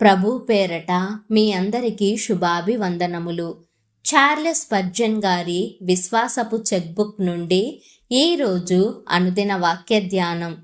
ప్రభు పేరట మీ అందరికీ శుభాభివందనములు. చార్లెస్ పర్జన్ గారి విశ్వాసపు చెక్బుక్ నుండి ఈరోజు అనుదిన వాక్య ధ్యానం.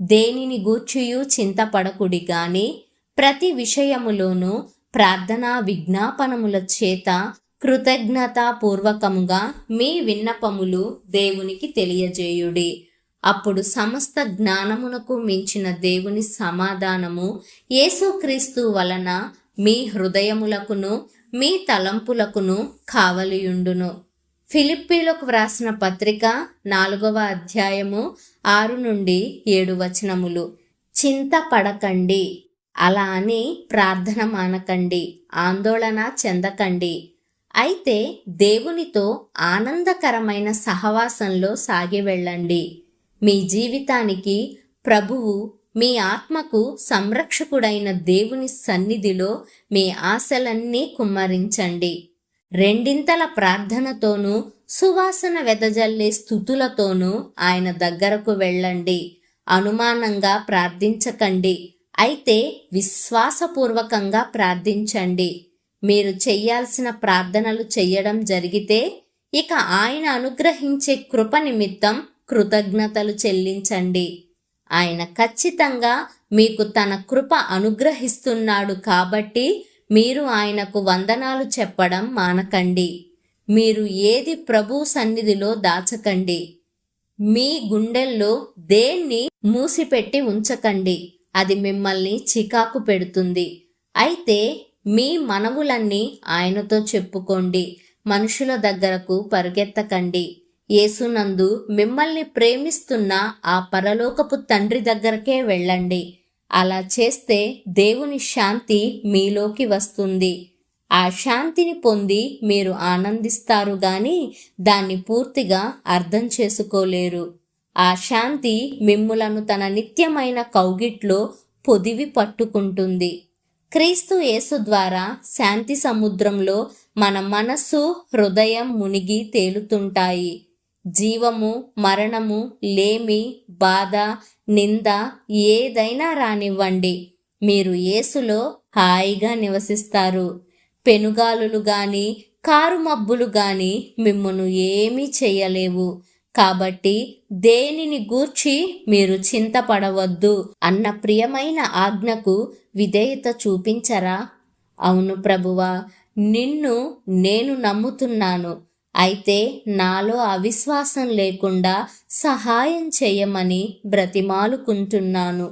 దేనిని గూర్చియు చింతపడకుడి గాని ప్రతి విషయములోనూ ప్రార్థనా విజ్ఞాపనముల చేత కృతజ్ఞతాపూర్వకముగా మీ విన్నపములు దేవునికి తెలియజేయుడి. అప్పుడు సమస్త జ్ఞానమునకు మించిన దేవుని సమాధానము యేసుక్రీస్తు వలన మీ హృదయములకును మీ తలంపులకును కావలియుండును. ఫిలిప్పీలకు వ్రాసిన పత్రిక నాలుగవ అధ్యాయము ఆరు నుండి ఏడు వచనములు. చింతపడకండి అలా అని ప్రార్థన మానకండి ఆందోళన చెందకండి. అయితే దేవునితో ఆనందకరమైన సహవాసంలో సాగి వెళ్ళండి. మీ జీవితానికి ప్రభువు మీ ఆత్మకు సంరక్షకుడైన దేవుని సన్నిధిలో మీ ఆశలన్నీ కుమ్మరించండి. రెండింతల ప్రార్థనతోనూ సువాసన వెదజల్లే స్థుతులతోనూ ఆయన దగ్గరకు వెళ్ళండి. అనుమానంగా ప్రార్థించకండి. అయితే విశ్వాసపూర్వకంగా ప్రార్థించండి. మీరు చెయ్యాల్సిన ప్రార్థనలు చెయ్యడం జరిగితే ఇక ఆయన అనుగ్రహించే కృప నిమిత్తం కృతజ్ఞతలు చెల్లించండి. ఆయన ఖచ్చితంగా మీకు తన కృప అనుగ్రహిస్తున్నాడు కాబట్టి మీరు ఆయనకు వందనాలు చెప్పడం మానకండి. మీరు ఏది ప్రభు సన్నిధిలో దాచకండి. మీ గుండెల్లో దేన్ని మూసిపెట్టి ఉంచకండి. అది మిమ్మల్ని చికాకు పెడుతుంది. అయితే మీ మనవులన్నీ ఆయనతో చెప్పుకోండి. మనుషుల దగ్గరకు పరిగెత్తకండి. యేసునందు మిమ్మల్ని ప్రేమిస్తున్న ఆ పరలోకపు తండ్రి దగ్గరకే వెళ్ళండి. అలా చేస్తే దేవుని శాంతి మీలోకి వస్తుంది. ఆ శాంతిని పొంది మీరు ఆనందిస్తారు గాని దాన్ని పూర్తిగా అర్థం చేసుకోలేరు. ఆ శాంతి మిమ్ములను తన నిత్యమైన కౌగిట్లో పొదివి పట్టుకుంటుంది. క్రీస్తు యేసు ద్వారా శాంతి సముద్రంలో మన మనస్సు హృదయం మునిగి తేలుతుంటాయి. జీవము మరణము లేమి బాధ నింద ఏదైనా రానివ్వండి. మీరు యేసులో హాయిగా నివసిస్తారు. పెనుగాలులు గాని కారు మబ్బులు గాని మిమ్మను ఏమీ చేయలేవు. కాబట్టి దేనిని గూర్చి మీరు చింతపడవద్దు అన్న ప్రియమైన ఆజ్ఞకు విధేయత చూపించరా? అవును ప్రభువా నిన్ను నేను నమ్ముతున్నాను. అయితే నాలో అవిశ్వాసం లేకుండా సహాయం చేయమని బ్రతిమాలుకుంటున్నాను.